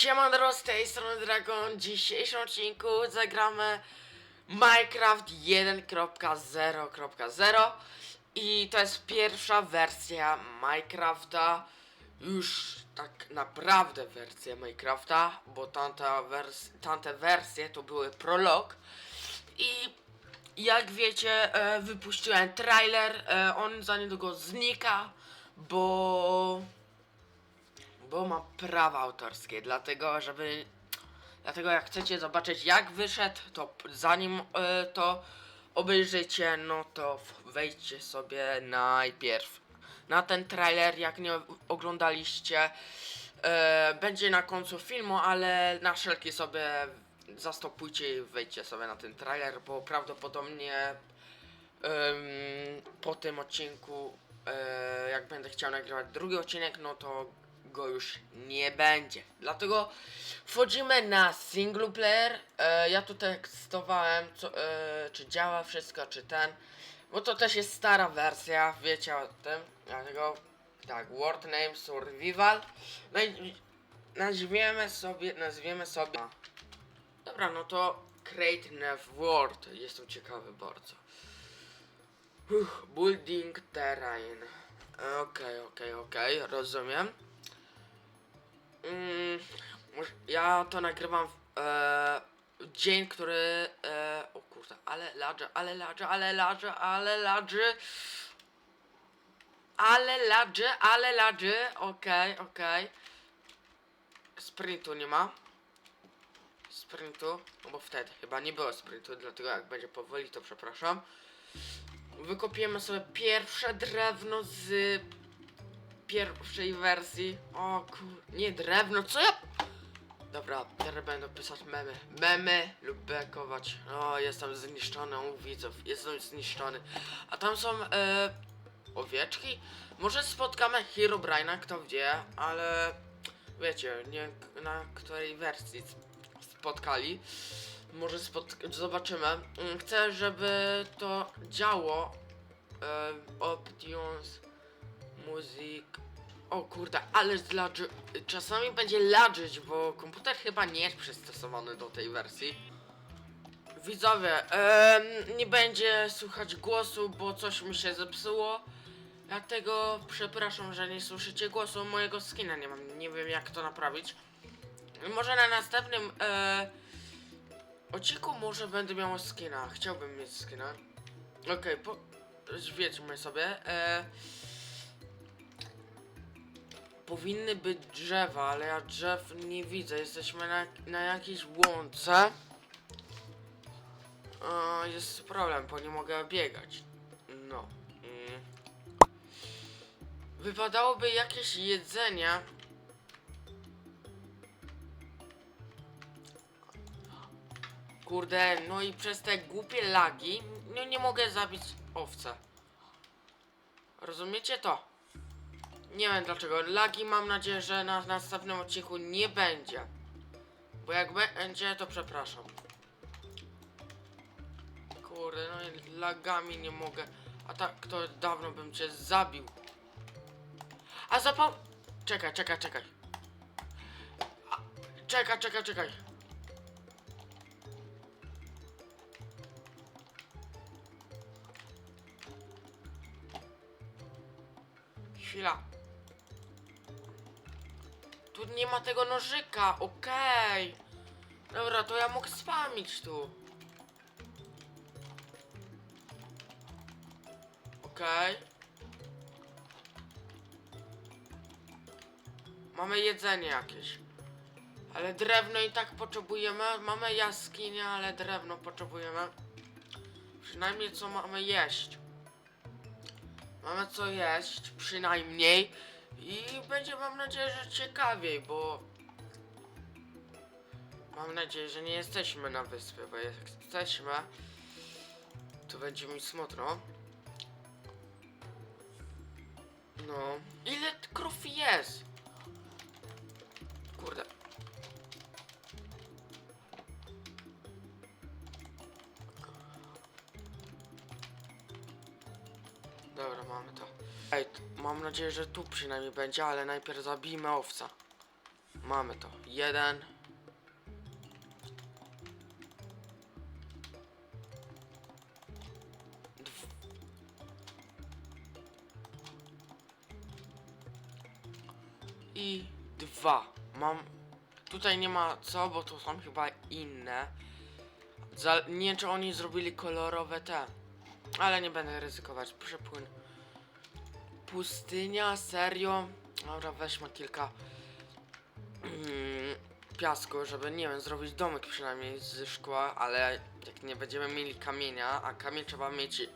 Siemandro, z tej strony Dragon. W dzisiejszym odcinku zagramy Minecraft 1.0.0 i to jest pierwsza wersja Minecrafta. Już tak naprawdę wersja Minecrafta, bo tamta wers tamte wersje to były prolog i jak wiecie, e, wypuściłem trailer, e, on za niedługo znika, bo bo ma prawa autorskie, dlatego żeby dlatego jak chcecie zobaczyć jak wyszedł, to zanim e, to obejrzycie, no to wejdźcie sobie najpierw na ten trailer, jak nie oglądaliście. E, będzie na końcu filmu, ale na wszelki sobie zastopujcie i wejdźcie sobie na ten trailer, bo prawdopodobnie em, po tym odcinku, e, jak będę chciał nagrywać drugi odcinek, no to go już nie będzie. Dlatego wchodzimy na single player. E, ja tu tekstowałem, co, e, czy działa wszystko, czy ten. Bo to też jest stara wersja, wiecie o tym. Dlatego tak, word name survival. No i nazwiemy sobie, nazwiemy sobie. Dobra, no to create new world. Jestem ciekawy bardzo. Uff, building terrain. Okej, okej, okej, rozumiem. Mm, ja to nagrywam w, e, dzień, który. E, o kurde, ale ladże, ale ladże, ale ladże, ale ladże. Ale ladże, ale ladże. Okej, okej. Sprintu nie ma. Sprintu, no bo wtedy chyba nie było sprintu, dlatego jak będzie powoli, to przepraszam. Wykopiemy sobie pierwsze drewno z pierwszej wersji. O kur... nie drewno, co ja... Dobra, teraz będę pisać memy. Memy lub bekować. O, jestem zniszczony u widzów. Jestem zniszczony. A tam są e, owieczki? Może spotkamy Herobrina, kto wie, ale wiecie, nie na której wersji spotkali. Może spot zobaczymy. Mm, Chcę, żeby to działo. E, options, music. O kurde, ale zladży... Czasami będzie ladżyć, bo komputer chyba nie jest przystosowany do tej wersji. Widzowie, em, nie będzie słychać głosu, bo coś mi się zepsuło. Dlatego przepraszam, że nie słyszycie głosu mojego skina. Nie mam, nie wiem jak to naprawić. Może na następnym e, odcinku może będę miał skina. Chciałbym mieć skina. Okej, po... Wiedźmy sobie. E, powinny być drzewa, ale ja drzew nie widzę. Jesteśmy na, na jakiejś łące. E, jest problem, bo nie mogę biegać. No. Mm. Wypadałoby jakieś jedzenie. Kurde, no i przez te głupie lagi no nie mogę zabić owce. Rozumiecie to? Nie wiem dlaczego. Lagi mam nadzieję, że na następnym odcinku nie będzie. Bo jak będzie, to przepraszam. Kurde, no i lagami nie mogę. A tak to dawno bym cię zabił. A zapał... Czekaj, czekaj, czekaj. Czekaj, czekaj, czekaj. Chwila. Nie ma tego nożyka, okej. Dobra, to ja mogę spamić tu. Okej. Mamy jedzenie jakieś. Ale drewno i tak potrzebujemy. Mamy jaskinię, ale drewno potrzebujemy. Przynajmniej co mamy jeść. Mamy co jeść, przynajmniej. I będzie mam nadzieję, że ciekawiej, bo... Mam nadzieję, że nie jesteśmy na wyspie, bo jak jesteśmy, to będzie mi smutno. No. Ile krów jest? Mam nadzieję, że tu przynajmniej będzie, ale najpierw zabijmy owca. mamy to. Jeden. I dwa. Mam. Tutaj nie ma co, bo to są chyba inne. Nie wiem, czy oni zrobili kolorowe te. Ale nie będę ryzykować. Przepłyn. Pustynia, serio? Dobra, weźmy kilka mm, piasku, żeby, nie wiem, zrobić domek przynajmniej z szkła, ale jak nie będziemy mieli kamienia, a kamień trzeba mieć e,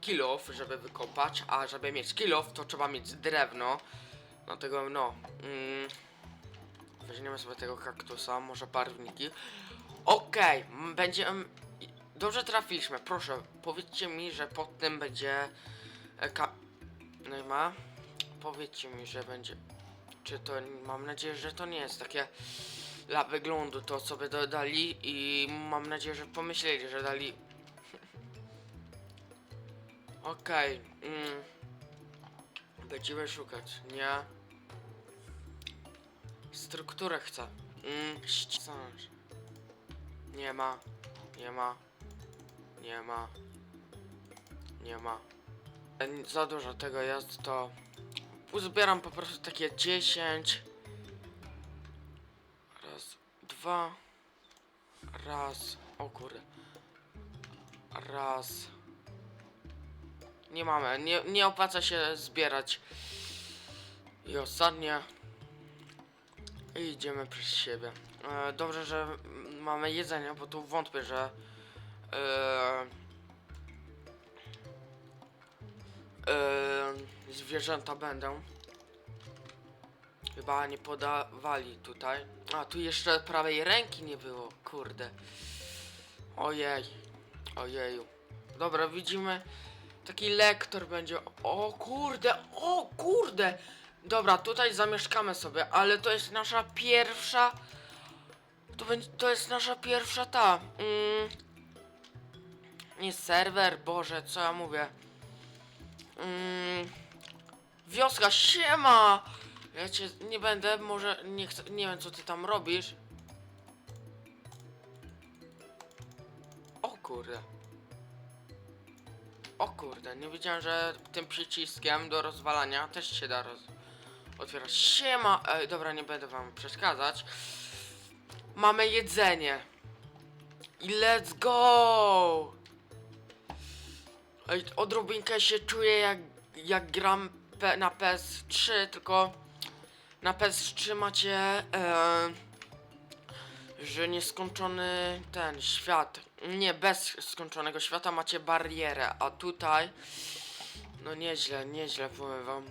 kilof, żeby wykopać, a żeby mieć kilof, to trzeba mieć drewno. Dlatego, no, mm, weźmiemy sobie tego kaktusa, może barwniki. Okej, m, będzie... m, i- Dobrze trafiliśmy, proszę, powiedzcie mi, że pod tym będzie... E. Ma? Powiedzcie mi, że będzie... Czy to... Mam nadzieję, że to nie jest takie... Dla wyglądu to sobie dodali i mam nadzieję, że pomyśleli, że dali... Okej, mm, Będziemy szukać, nie? Strukturę chcę. Mm, ściąż. Nie ma. Nie ma. Nie ma. Nie ma. Za dużo tego jest, to uzbieram po prostu takie 10. Raz, dwa. Raz. O kurde. Raz. Nie mamy, nie, nie opłaca się zbierać. I ostatnie. I idziemy przez siebie. E, dobrze, że mamy jedzenie, bo tu wątpię, że e, e, zwierzęta będą. Chyba nie podawali tutaj. A, tu jeszcze prawej ręki nie było, kurde. Ojej. Ojeju. Dobra, widzimy. Taki lektor będzie. O kurde, o kurde. Dobra, tutaj zamieszkamy sobie, ale to jest nasza pierwsza. To, będzie, to jest nasza pierwsza ta. Mm, nie serwer, Boże, co ja mówię. Mm, wioska, siema! Ja cię nie będę, może nie chcę, nie wiem co ty tam robisz. O kurde. O kurde, nie wiedziałem, że tym przyciskiem do rozwalania też się da roz... otwierać. Siema! Ej, dobra, nie będę wam przeszkadzać. Mamy jedzenie. I let's go! Ej, odrobinkę się czuję jak, jak gram P na PS3, tylko na PS3 macie e, że nieskończony ten świat. Nie, bez skończonego świata macie barierę, a tutaj no nieźle, nieźle powiem wam.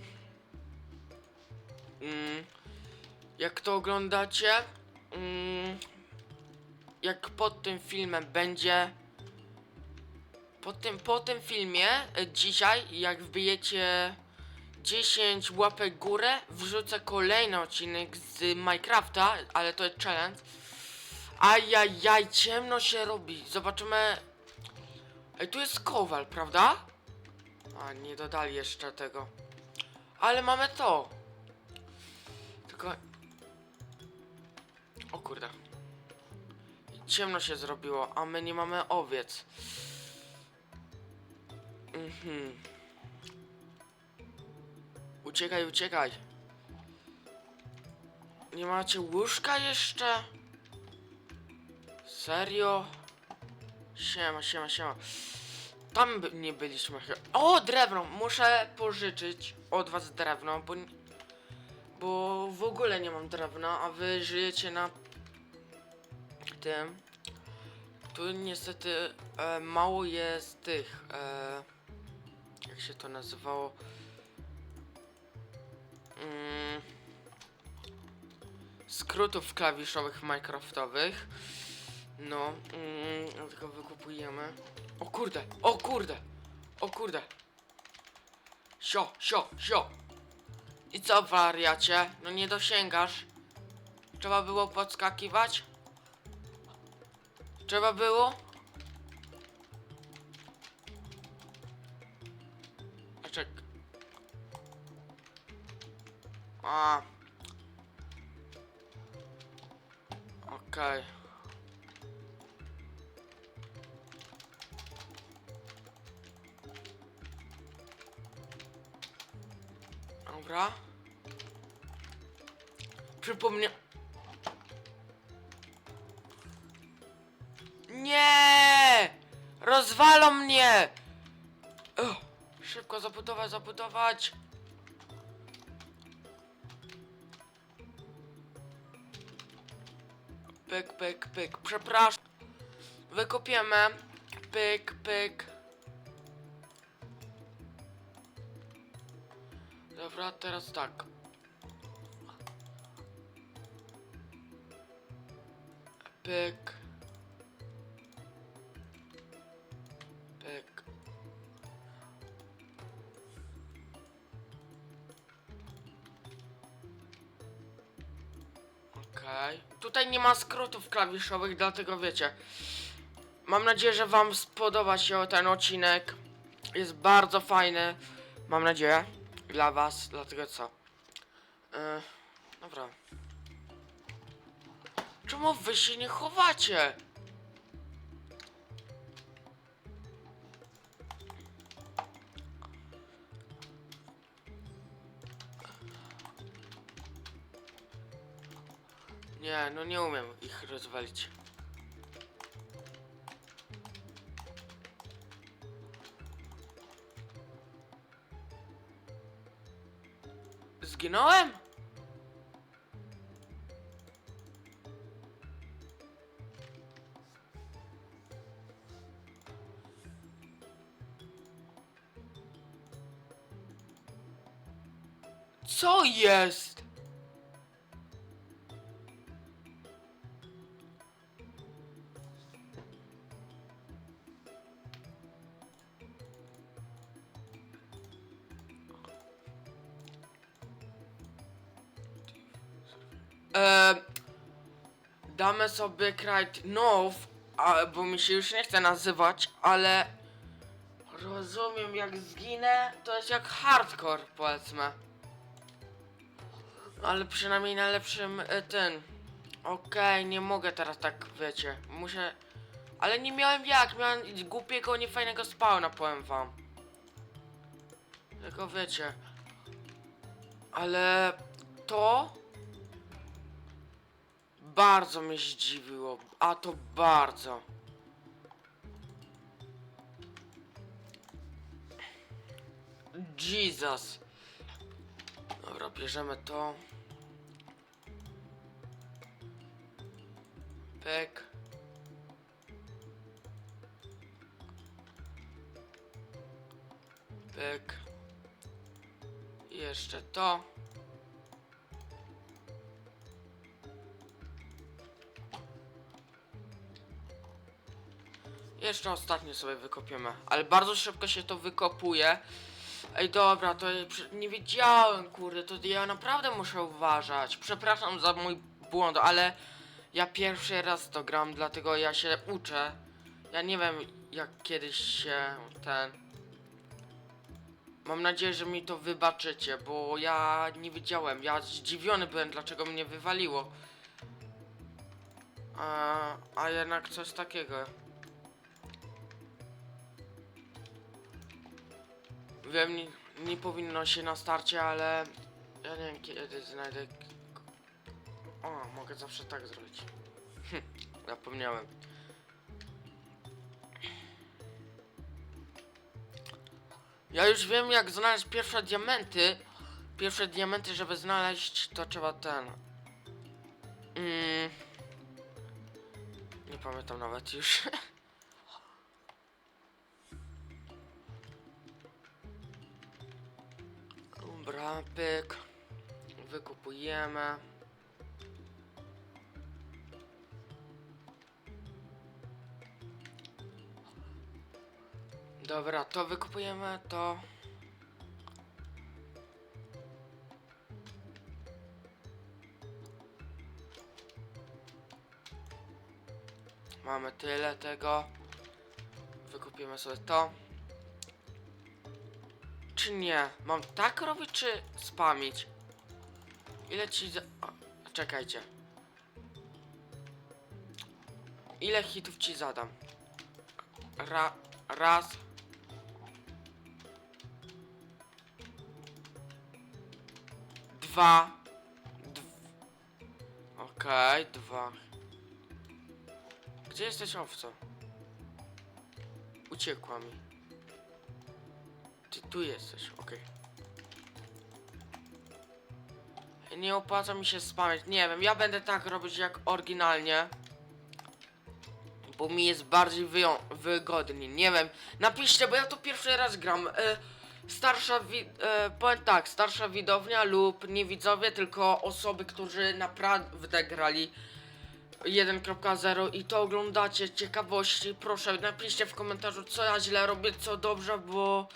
Mm, jak to oglądacie, mm, jak pod tym filmem będzie po tym, po tym filmie e, dzisiaj, jak wbijecie 10 łapek górę, wrzucę kolejny odcinek z Minecrafta, ale to jest challenge. Ajajaj, ciemno się robi. Zobaczymy. Ej, tu jest kowal, prawda? A, nie dodali jeszcze tego. Ale mamy to. Tylko... O kurde. Ciemno się zrobiło, a my nie mamy owiec. Mhm. Uciekaj, uciekaj. Nie macie łóżka jeszcze? Serio? Siema, siema, siema. Tam by nie byliśmy chyba. O, drewno! Muszę pożyczyć od was drewno, bo... Bo w ogóle nie mam drewna, a wy żyjecie na... tym. Tu niestety e, mało jest tych... E, jak się to nazywało? Mm, skrótów klawiszowych minecraftowych. No, mm, dlatego wykupujemy. O kurde, o kurde, o kurde. Sio, sio, sio. I co wariacie? No nie dosięgasz. Trzeba było podskakiwać? Trzeba było? Czek. A. Okej. Dobra. Przypomnę. Nie! Rozwalą mnie! Szybko zabudować, zabudować. Pyk, pyk, pyk. Przepraszam. Wykopiemy. Pyk, pyk. Dobra, teraz tak. Pyk. Tutaj nie ma skrótów klawiszowych, dlatego wiecie. Mam nadzieję, że wam spodoba się ten odcinek. Jest bardzo fajny. Mam nadzieję. Dla was, dlatego co? Yy, dobra. Czemu wy się nie chowacie? Nie, no nie umiem ich rozwalić. Zginąłem? Co jest? Sobie Cried Now, bo mi się już nie chce nazywać, ale rozumiem jak zginę, to jest jak hardcore powiedzmy. Ale przynajmniej na lepszym e, ten. Okej, nie mogę teraz tak, wiecie. Muszę. Ale nie miałem jak, miałem głupiego, niefajnego spawna, powiem wam. Tylko wiecie. Ale to bardzo mnie zdziwiło, a to bardzo. Jesus. Dobra, bierzemy to. Pek. Pek. Jeszcze to. Jeszcze ostatnie sobie wykopiemy, ale bardzo szybko się to wykopuje. Ej, dobra, to nie wiedziałem, kurde, to ja naprawdę muszę uważać. Przepraszam za mój błąd, ale ja pierwszy raz to gram, dlatego ja się uczę. Ja nie wiem, jak kiedyś się ten... Mam nadzieję, że mi to wybaczycie, bo ja nie wiedziałem, ja zdziwiony byłem, dlaczego mnie wywaliło. A, a jednak coś takiego. Wiem, nie, nie powinno się na starcie, ale ja nie wiem kiedy znajdę. O, mogę zawsze tak zrobić. Hm, zapomniałem. Ja już wiem jak znaleźć pierwsze diamenty. Pierwsze diamenty, żeby znaleźć, to trzeba ten. Mm, nie pamiętam nawet już. Dobra, pyk. Wykupujemy. Dobra, to wykupujemy, to... Mamy tyle tego. Wykupimy sobie to. Czy nie? Mam tak robić, czy spamić? Ile ci za... O, czekajcie. ile hitów ci zadam? Ra, raz. Dwa. Dw... Okej, dwa. Gdzie jesteś owco? Uciekła mi. Ty tu jesteś, okej. Nie opłaca mi się spamiać. Nie wiem, ja będę tak robić jak oryginalnie. Bo mi jest bardziej wygodnie. Nie wiem. Napiszcie, bo ja to pierwszy raz gram. E, starsza wi- e, powiem tak, starsza widownia lub nie widzowie, tylko osoby, którzy naprawdę grali 1.0 i to oglądacie ciekawości. Proszę, napiszcie w komentarzu, co ja źle robię, co dobrze, bo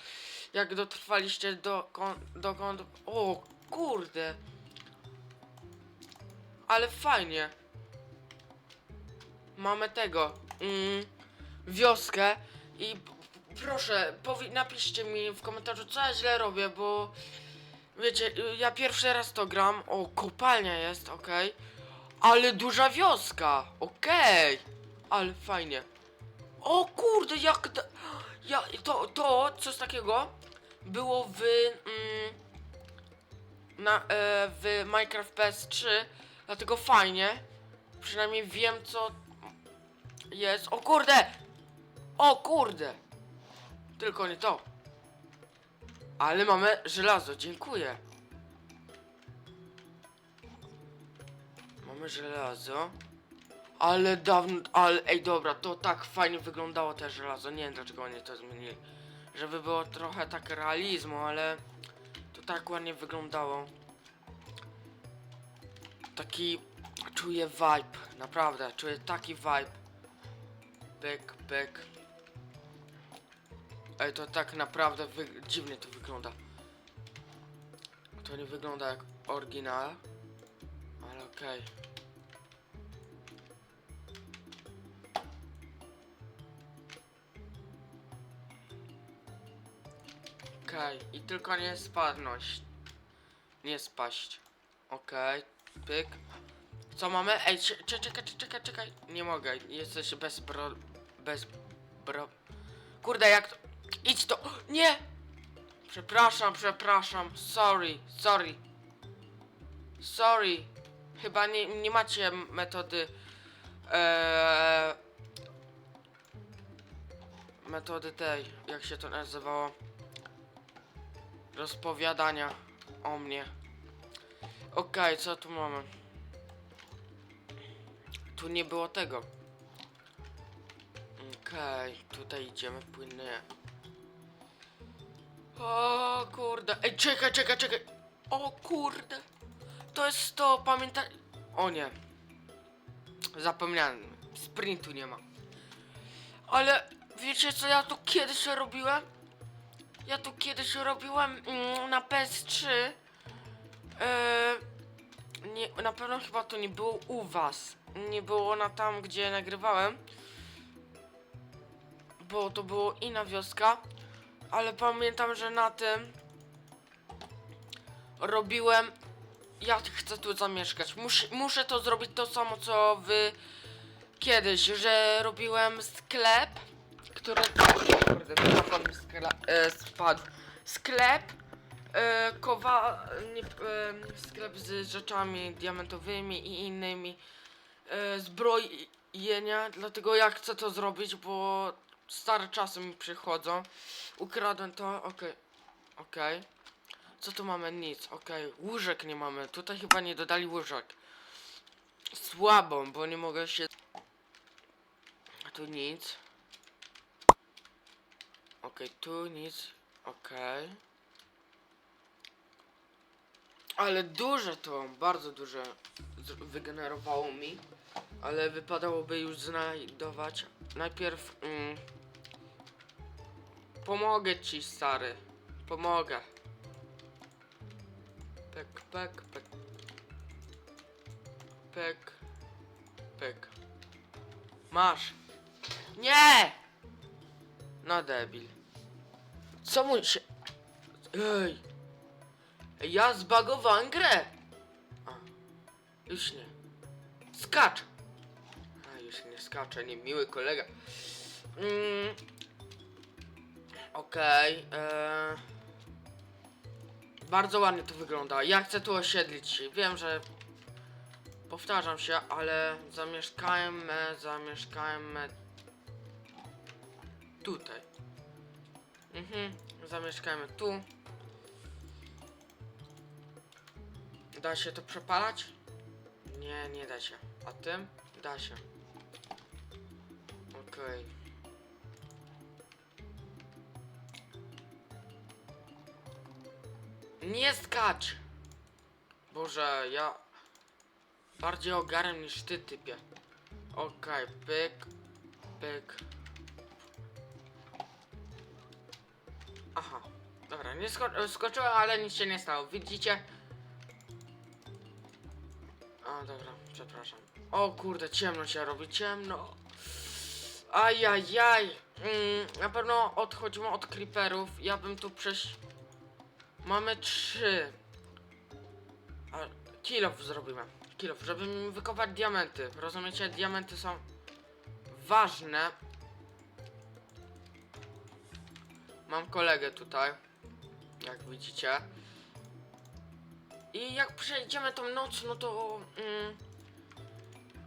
jak dotrwaliście do dokąd. O kurde. Ale fajnie. Mamy tego. Mm, wioskę. I proszę, napiszcie mi w komentarzu, co ja źle robię, bo wiecie, y, ja pierwszy raz to gram. O, kopalnia jest, okej. Ale duża wioska, okej. Ale fajnie. O kurde, jak. Ja, to, to, coś takiego było w. Mm, na, e, w Minecraft PS3, dlatego fajnie. Przynajmniej wiem co jest. O kurde! O kurde! Tylko nie to. Ale mamy żelazo, dziękuję. Mamy żelazo. Ale dawno, ale ej dobra, to tak fajnie wyglądało te żelazo. Nie wiem dlaczego oni to zmienili. Żeby było trochę tak realizmu, ale to tak ładnie wyglądało. Taki czuję vibe, naprawdę, czuję taki vibe. Byk, byk. Ej, to tak naprawdę dziwnie to wygląda. To nie wygląda jak oryginał, ale okej. Okej, i tylko nie spadność. Nie spaść. Okej, pyk. Co mamy? Ej, cze- cze- czekaj, cze- czekaj, czekaj. Nie mogę, jesteś bez bro... bez bro... Kurde, jak to... Idź to... Nie! Przepraszam, przepraszam. Sorry, sorry. Sorry. Chyba nie, nie macie metody... Eee, metody tej, jak się to nazywało? Rozpowiadania o mnie. Okej, co tu mamy? Tu nie było tego. Okej, tutaj idziemy płynnie. O kurde. Ej, czekaj, czekaj, czekaj. O kurde. To jest to, pamiętaj. O nie. Zapomniałem. Sprintu nie ma. Ale wiecie co ja tu kiedyś robiłem? Ja tu kiedyś robiłem mm, na PS3. Eee, nie, na pewno chyba to nie było u was. Nie było na tam, gdzie nagrywałem. Bo to było inna wioska. Ale pamiętam, że na tym robiłem. Ja chcę tu zamieszkać. Mus, muszę to zrobić to samo co wy kiedyś, że robiłem sklep, który. Kurde, telefon mi skla, e, spadł. Sklep. E, kowa. Nie, e, sklep z rzeczami diamentowymi i innymi e, zbrojenia, dlatego ja chcę to zrobić, bo stare czasy mi przychodzą. Ukradłem to, okej, okej. Co tu mamy? Nic, okej. Łóżek nie mamy, tutaj chyba nie dodali łóżek. Słabo, bo nie mogę się... Tu nic. Okej, tu nic, okej. Ale duże to, bardzo duże wygenerowało mi. Ale wypadałoby już znajdować. Najpierw. Mm, pomogę ci, stary. Pomogę. Pek, pek, pek. Pek. Pek. Masz. Nie! No debil. Co mu się... Ej! Ja zbagowałem grę! A. Już nie. Skacz! Aj, się nie skacze, nie miły kolega. Mm. Okej. e, Bardzo ładnie to wygląda. Ja chcę tu osiedlić się. Wiem, że powtarzam się, ale zamieszkajmy, zamieszkajmy tutaj. Mhm, zamieszkajmy tu. Da się to przepalać? Nie, nie da się. A tym? Da się. Okej. Nie skacz! Boże, ja bardziej ogarem niż ty, typie. Okej, pyk, pyk. Dobra, nie sko skoczyłem, ale nic się nie stało. Widzicie? A, dobra, przepraszam. O kurde, ciemno się robi, ciemno. Ajajaj. Mm, na pewno odchodzimy od creeperów. Ja bym tu przejść... Mamy trzy. A, kilof zrobimy. Kilof, żeby wykopać diamenty. Rozumiecie? Diamenty są ważne. Mam kolegę tutaj. Jak widzicie. I jak przejdziemy tą noc, no to... Mm,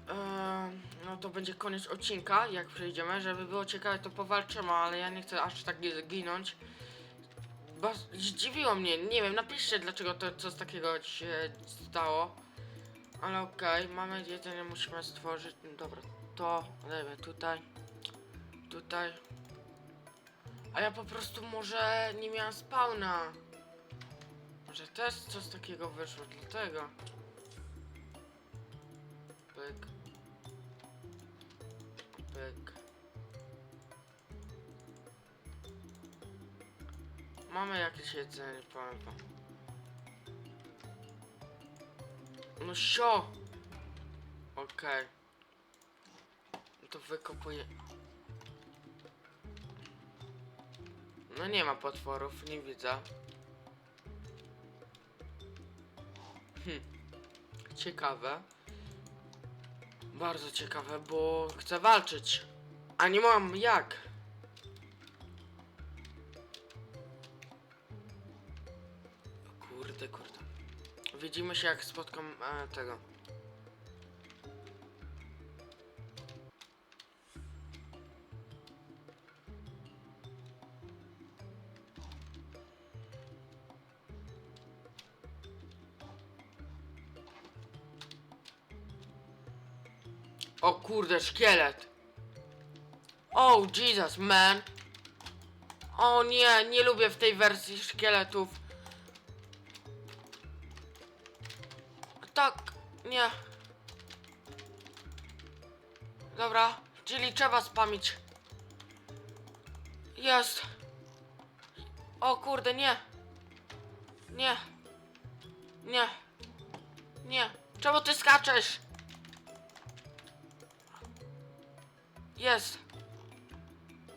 e, no to będzie koniec odcinka, jak przejdziemy. Żeby było ciekawe, to powalczymy, ale ja nie chcę aż tak gi- ginąć. Bo zdziwiło mnie, nie wiem, napiszcie dlaczego to coś takiego się stało. Ale okej, mamy jedzenie, musimy stworzyć. Dobra, to dajmy tutaj. Tutaj. A ja po prostu może nie miałem spawna. Może też coś takiego wyszło, dlatego. Pyk. Pyk. Mamy jakieś jedzenie, powiem wam. No sio! Okej. No to wykopuję. No nie ma potworów, nie widzę. Hm. Ciekawe. Bardzo ciekawe, bo chcę walczyć. A nie mam jak. Kurde, kurde. Widzimy się jak spotkam e, tego. Kurde, szkielet. Oh Jesus, man. O nie, nie lubię w tej wersji szkieletów. Tak, nie. Dobra, czyli trzeba spamić. Jest. O kurde, nie. Nie. Nie. Nie. Czemu ty skaczesz? Jest.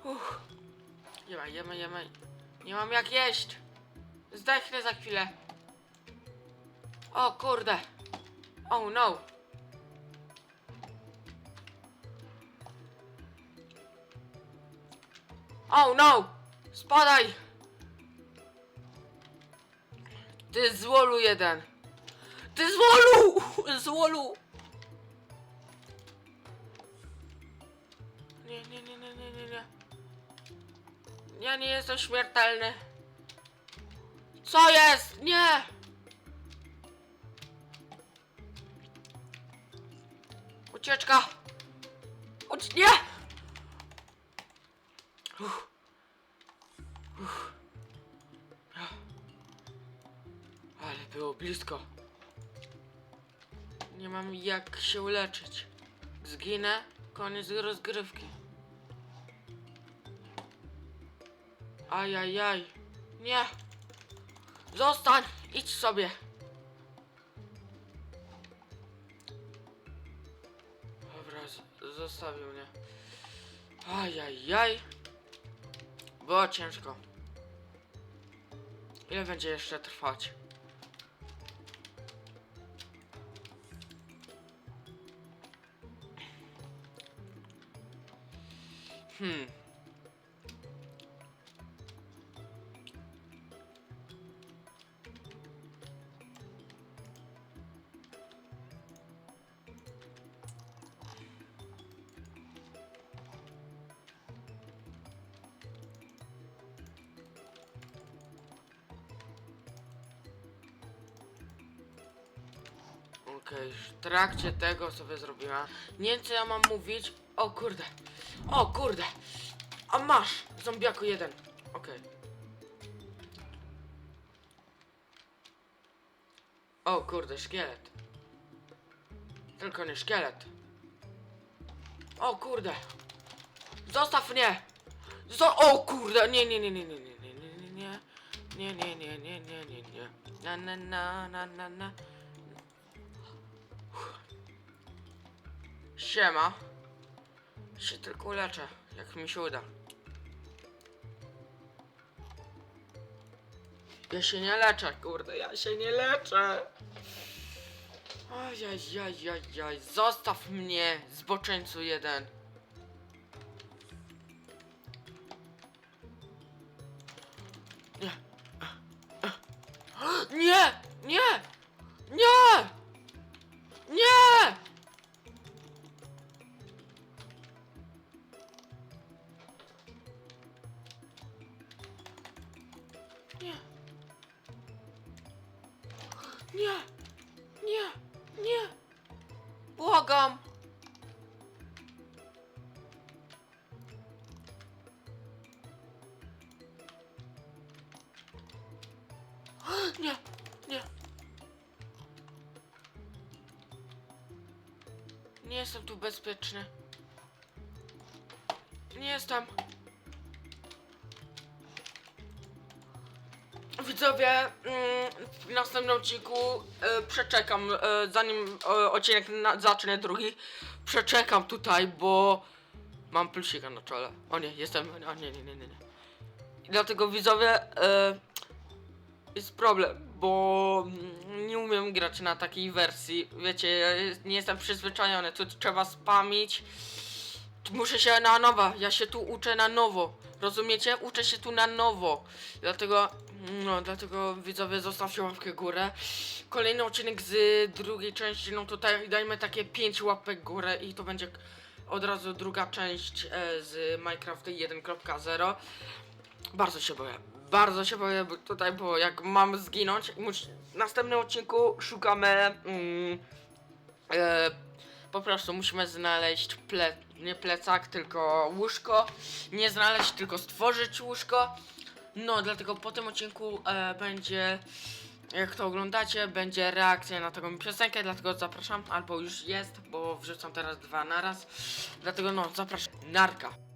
Uff. Jemy, jemy, jemy. Nie mam jak jeść. Zdechnę za chwilę. O kurde. Oh no. Oh no. Spadaj. Ty złolu jeden. Ty złolu. Złolu. Nie, nie, nie, nie, nie, nie, nie. Ja nie jestem śmiertelny. Co jest? Nie! Ucieczka! Ucz... Nie! Ale było blisko. Nie mam jak się uleczyć. Zginę, koniec rozgrywki. Ajajaj. Nie. Zostań, idź sobie. Dobra, zostawił mnie. Ajajaj. Było ciężko. Ile będzie jeszcze trwać? Hmm. Okej, w trakcie tego sobie zrobiła. Nie wiem co ja mam mówić. O kurde. O kurde. A masz, zombiaku jeden. Okej. O kurde, szkielet. Tylko nie szkielet. O kurde. Zostaw mnie. Zo o kurde, nie, nie, nie, nie, nie, nie, nie, nie, nie, nie, nie, nie, nie, nie, nie, nie. Na, na, na, na, na, na. Siema. Się tylko leczę, jak mi się uda. Ja się nie leczę, kurde, ja się nie leczę. Ajajajajaj, zostaw mnie, zboczeńcu jeden. Jestem tu bezpieczny. Nie jestem. Widzowie, mm, w następnym odcinku e, przeczekam, e, zanim e, odcinek zacznie drugi, przeczekam tutaj, bo mam plusika na czole. O nie, jestem, o nie, nie, nie, nie. dlatego widzowie, jest problem, bo nie umiem grać na takiej wersji. Wiecie, ja nie jestem przyzwyczajony, tu trzeba spamić. Muszę się na nowo, ja się tu uczę na nowo. Rozumiecie? Uczę się tu na nowo. Dlatego, no, dlatego widzowie zostawcie łapkę górę. Kolejny odcinek z drugiej części, no tutaj dajmy takie 5 łapek górę i to będzie od razu druga część e, z Minecraft 1.0. Bardzo się boję. Bardzo się boję bo tutaj, bo jak mam zginąć, w następnym odcinku szukamy. Mm, e, po prostu musimy znaleźć ple... nie plecak, tylko łóżko. Nie znaleźć, tylko stworzyć łóżko. No, dlatego po tym odcinku e, będzie. Jak to oglądacie, będzie reakcja na taką piosenkę, dlatego zapraszam, albo już jest, bo wrzucam teraz dwa naraz. Dlatego no, zapraszam. Narka.